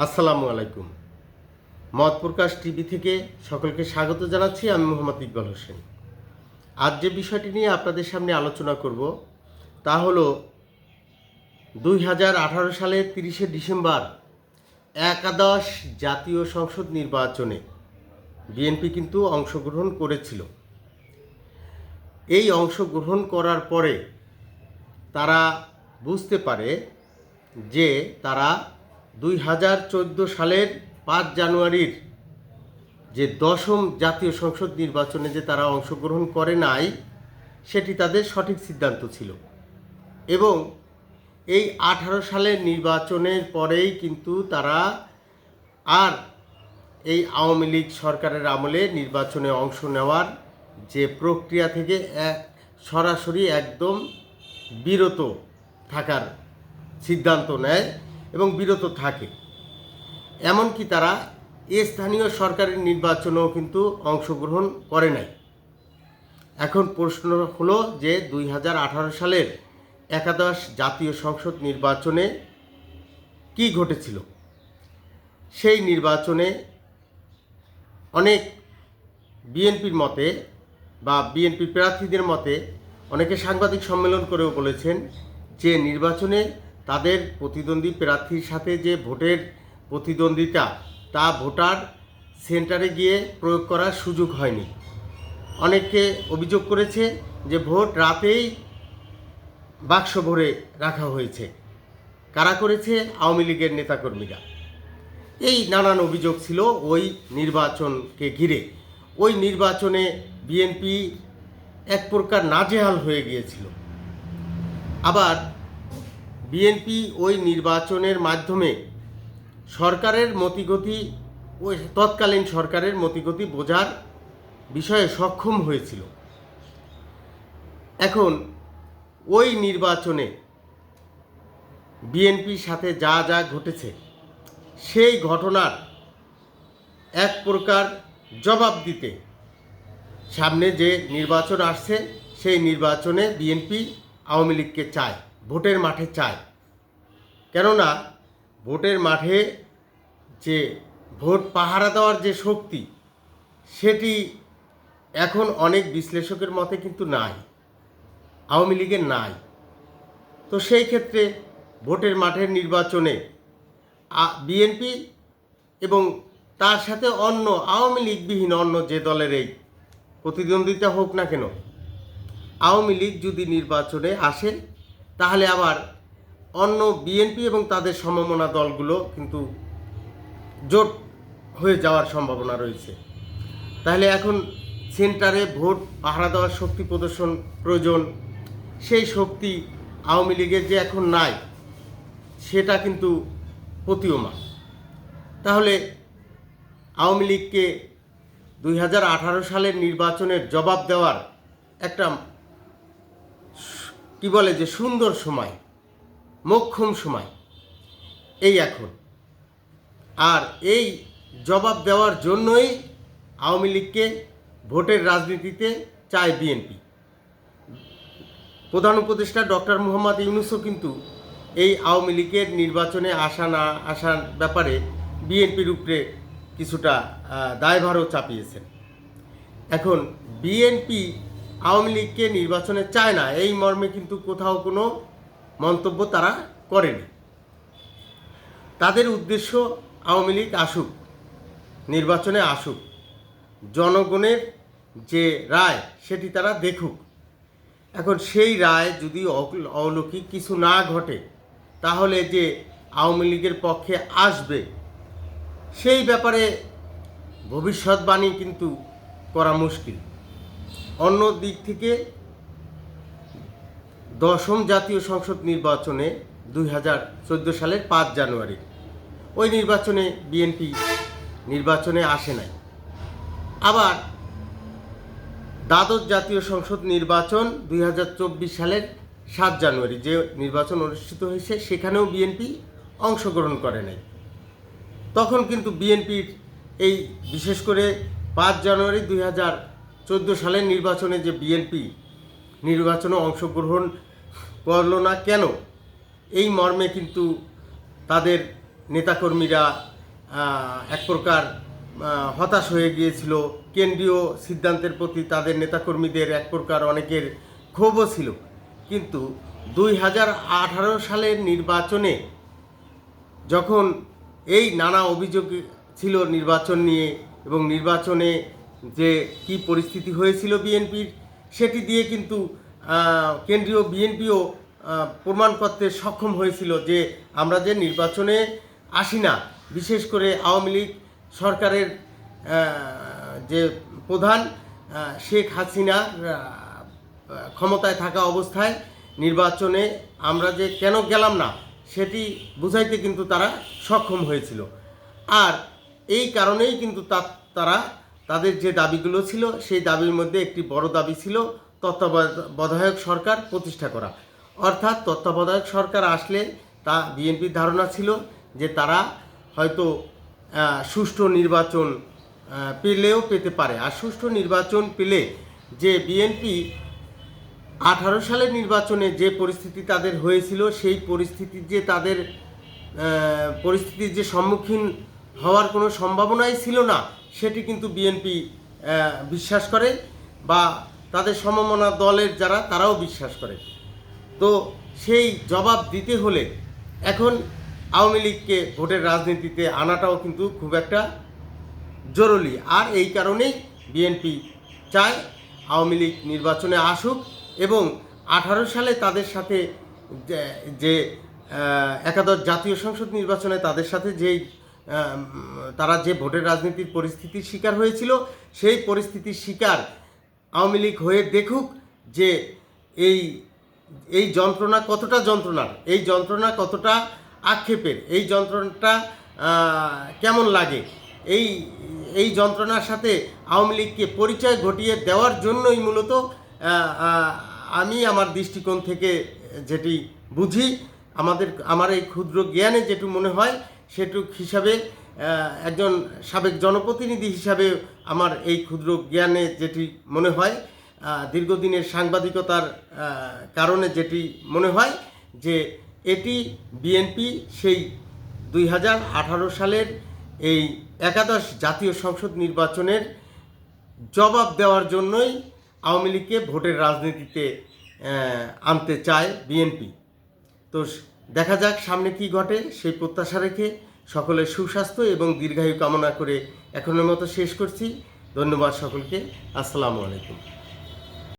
আসসালামু আলাইকুম। মত প্রকাশ টিভি থেকে সকলকে স্বাগত জানাচ্ছি, আমি মোহাম্মদ ইকবাল হোসেন। আজ যে বিষয়টি নিয়ে আপনাদের সামনে আলোচনা করব, তা হলো দুই হাজার আঠারো সালের তিরিশে ডিসেম্বর একাদশ জাতীয় সংসদ নির্বাচনে বিএনপি কিন্তু অংশগ্রহণ করেছিল। এই অংশগ্রহণ করার পরে তারা বুঝতে পারে যে তারা দুই হাজার চোদ্দ সালের পাঁচ জানুয়ারির যে দশম জাতীয় সংসদ নির্বাচনে যে তারা অংশগ্রহণ করে নাই, সেটি তাদের সঠিক সিদ্ধান্ত ছিল। এবং এই আঠারো সালের নির্বাচনের পরেই কিন্তু তারা আর এই আওয়ামী লীগ সরকারের আমলে নির্বাচনে অংশ নেওয়ার যে প্রক্রিয়া থেকে সরাসরি একদম বিরত থাকার সিদ্ধান্ত নেয়। এবং বিরত থাকে। এমনকি তারা এ স্থানীয় সরকারের নির্বাচনেও কিন্তু অংশগ্রহণ করে নাই। এখন প্রশ্ন হলো যে দুই হাজার আঠারো সালের একাদশ জাতীয় সংসদ নির্বাচনে কি ঘটেছিল? সেই নির্বাচনে অনেক বিএনপির মতে বা বিএনপি প্রার্থীদের মতে অনেকে সাংবাদিক সম্মেলন করেও বলেছেন যে নির্বাচনে তাদের প্রতিদ্বন্দ্বী প্রার্থীর সাথে যে ভোটের প্রতিদ্বন্দ্বিতা, তা ভোটার সেন্টারে গিয়ে প্রয়োগ করার সুযোগ হয়নি। অনেকে অভিযোগ করেছে যে ভোট রাতেই বাক্স ভরে রাখা হয়েছে। কারা করেছে? আওয়ামী লীগের নেতাকর্মীরা। এই নানান অভিযোগ ছিল ওই নির্বাচনকে ঘিরে। ওই নির্বাচনে বিএনপি এক প্রকার নাজেহাল হয়ে গিয়েছিল। আবার বিএনপি ওই নির্বাচনের মাধ্যমে সরকারের মতিগতি, ওই তৎকালীন সরকারের মতিগতি বোঝার বিষয়ে সক্ষম হয়েছিল। এখন ওই নির্বাচনে বিএনপির সাথে যা যা ঘটেছে, সেই ঘটনার এক প্রকার জবাব দিতে সামনে যে নির্বাচন আসছে, সেই নির্বাচনে বিএনপি আওয়ামী লীগকে চায়। ভোটের মাঠে চায়। কেননা ভোটের মাঠে যে ভোট পাহারা দেওয়ার যে শক্তি, সেটি এখন অনেক বিশ্লেষকের মতে কিন্তু নাই, আওয়ামী লীগের নাই। তো সেই ক্ষেত্রে ভোটের মাঠের নির্বাচনে বিএনপি এবং তার সাথে অন্য আওয়ামী লীগবিহীন অন্য যে দলের এই প্রতিদ্বন্দ্বিতা হোক না কেন, আওয়ামী লীগ যদি নির্বাচনে আসে তাহলে আবার অন্য বিএনপি এবং তাদের সমমনা দলগুলো কিন্তু জোট হয়ে যাওয়ার সম্ভাবনা রয়েছে। তাহলে এখন সেন্টারে ভোট, পাহারা দেওয়ার শক্তি প্রদর্শন প্রয়োজন, সেই শক্তি আওয়ামী লীগের যে এখন নাই, সেটা কিন্তু প্রতীয়মান। তাহলে আওয়ামী লীগকে দুই হাজার আঠারো সালের নির্বাচনের জবাব দেওয়ার একটা কি বলে যে সুন্দর সময়, মোক্ষম সময়, এই এখন। আর এই জবাব দেওয়ার জন্যই আওয়ামী লীগকে ভোটের রাজনীতিতে চায় বিএনপি। প্রধান উপদেষ্টা ডক্টর মোহাম্মদ ইউনুসও কিন্তু এই আওয়ামী লীগের নির্বাচনে আসা না আসার ব্যাপারে বিএনপির উপরে কিছুটা দায়ভারও চাপিয়েছেন। এখন বিএনপি আওয়ামী লীগকে নির্বাচনে চায় না। এই মর্মে কিন্তু কোথাও কোনো মন্তব্য তারা করেনি। তাদের উদ্দেশ্য আওয়ামী লীগ আসুক, নির্বাচনে আসুক, জনগণের যে রায় সেটি তারা দেখুক। এখন সেই রায় যদি অলৌকিক কিছু না ঘটে, তাহলে যে আওয়ামী লীগের পক্ষে আসবে, সেই ব্যাপারে ভবিষ্যৎবাণী কিন্তু করা মুশকিল। অন্য দিক থেকে দশম জাতীয় সংসদ নির্বাচনে দুই হাজার চোদ্দ সালের পাঁচ জানুয়ারি। ওই নির্বাচনে বিএনপি নির্বাচনে আসে নাই। আবার দ্বাদশ জাতীয় সংসদ নির্বাচন দুই হাজার চব্বিশ সালের সাত জানুয়ারি যে নির্বাচন অনুষ্ঠিত হয়েছে, সেখানেও বিএনপি অংশগ্রহণ করে নাই। তখন কিন্তু বিএনপির এই বিশেষ করে পাঁচ জানুয়ারি দুই হাজার চোদ্দ সালের নির্বাচনে যে বিএনপি নির্বাচনে অংশগ্রহণ করল না কেন? এই মর্মে কিন্তু তাদের নেতাকর্মীরা এক প্রকার হতাশ হয়ে গিয়েছিল। কেন্দ্রীয় সিদ্ধান্তের প্রতি তাদের নেতাকর্মীদের এক প্রকার অনেকের ক্ষোভও ছিল। কিন্তু দুই হাজার আঠারো সালের নির্বাচনে যখন এই নানা অভিযোগ ছিল নির্বাচন নিয়ে এবং নির্বাচনে যে কি পরিস্থিতি হয়েছিল বিএনপির, সেটি দিয়ে কিন্তু কেন্দ্রীয় বিএনপিও প্রমাণ করতে সক্ষম হয়েছিল যে আমরা যে নির্বাচনে আসি না, বিশেষ করে আওয়ামী লীগ সরকারের যে প্রধান শেখ হাসিনা ক্ষমতায় থাকা অবস্থায় নির্বাচনে আমরা যে কেন গেলাম না, সেটি বুঝাইতে কিন্তু তারা সক্ষম হয়েছিল। আর এই কারণেই কিন্তু তারা তাদের যে দাবিগুলো ছিল, সেই দাবির মধ্যে একটি বড় দাবি ছিল তত্ত্বাবধায়ক সরকার প্রতিষ্ঠা করা। অর্থাৎ তত্ত্বাবধায়ক সরকার আসলে তা বিএনপির ধারণা ছিল যে তারা হয়তো সুষ্ঠু নির্বাচন পেলেও পেতে পারে। আর সুষ্ঠু নির্বাচন পেলে যে বিএনপি আঠারো সালের নির্বাচনে যে পরিস্থিতি তাদের হয়েছিল, সেই পরিস্থিতি যে তাদের পরিস্থিতির যে সম্মুখীন হওয়ার কোনো সম্ভাবনাই ছিল না সেটি কিন্তু বিএনপি বিশ্বাস করে বা তাদের সমমনা দলের যারা, তারাও বিশ্বাস করে। তো সেই জবাব দিতে হলে এখন আওয়ামী লীগকে ভোটের রাজনীতিতে আনাটাও কিন্তু খুব একটা জরুরি। আর এই কারণেই বিএনপি চায় আওয়ামী লীগ নির্বাচনে আসুক এবং আঠারো সালে তাদের সাথে যে- একাদশ জাতীয় সংসদ নির্বাচনে তাদের সাথে যেই তারা যে ভোটের রাজনীতির পরিস্থিতির শিকার হয়েছিল, সেই পরিস্থিতির শিকার আওয়ামী লীগ হয়ে দেখুক যে এই এই যন্ত্রণা কতটা যন্ত্রণার, এই যন্ত্রণা কতটা আক্ষেপের, এই যন্ত্রণাটা কেমন লাগে? এই এই যন্ত্রণার সাথে আওয়ামী লীগকে পরিচয় ঘটিয়ে দেওয়ার জন্যই মূলত আমি আমার দৃষ্টিকোণ থেকে যেটি বুঝি, আমাদের, আমার এই ক্ষুদ্র জ্ঞানে যেটু মনে হয় সেটুক হিসাবে একজন সাবেক জনপ্রতিনিধি হিসাবে আমার এই ক্ষুদ্র জ্ঞানে যেটি মনে হয় দীর্ঘদিনের সাংবাদিকতার কারণে যেটি মনে হয় যে এটি বিএনপি সেই দুই হাজার আঠারো সালের এই একাদশ জাতীয় সংসদ নির্বাচনের জবাব দেওয়ার জন্যই আওয়ামী লীগকে ভোটের রাজনীতিতে আনতে চায় বিএনপি। তো দেখা যাক সামনে কি ঘটে, সেই প্রত্যাশা রেখে সকলের সুস্বাস্থ্য এবং দীর্ঘায়ু কামনা করে এখনের মতো শেষ করছি। ধন্যবাদ সকলকে। আসসালামু আলাইকুম।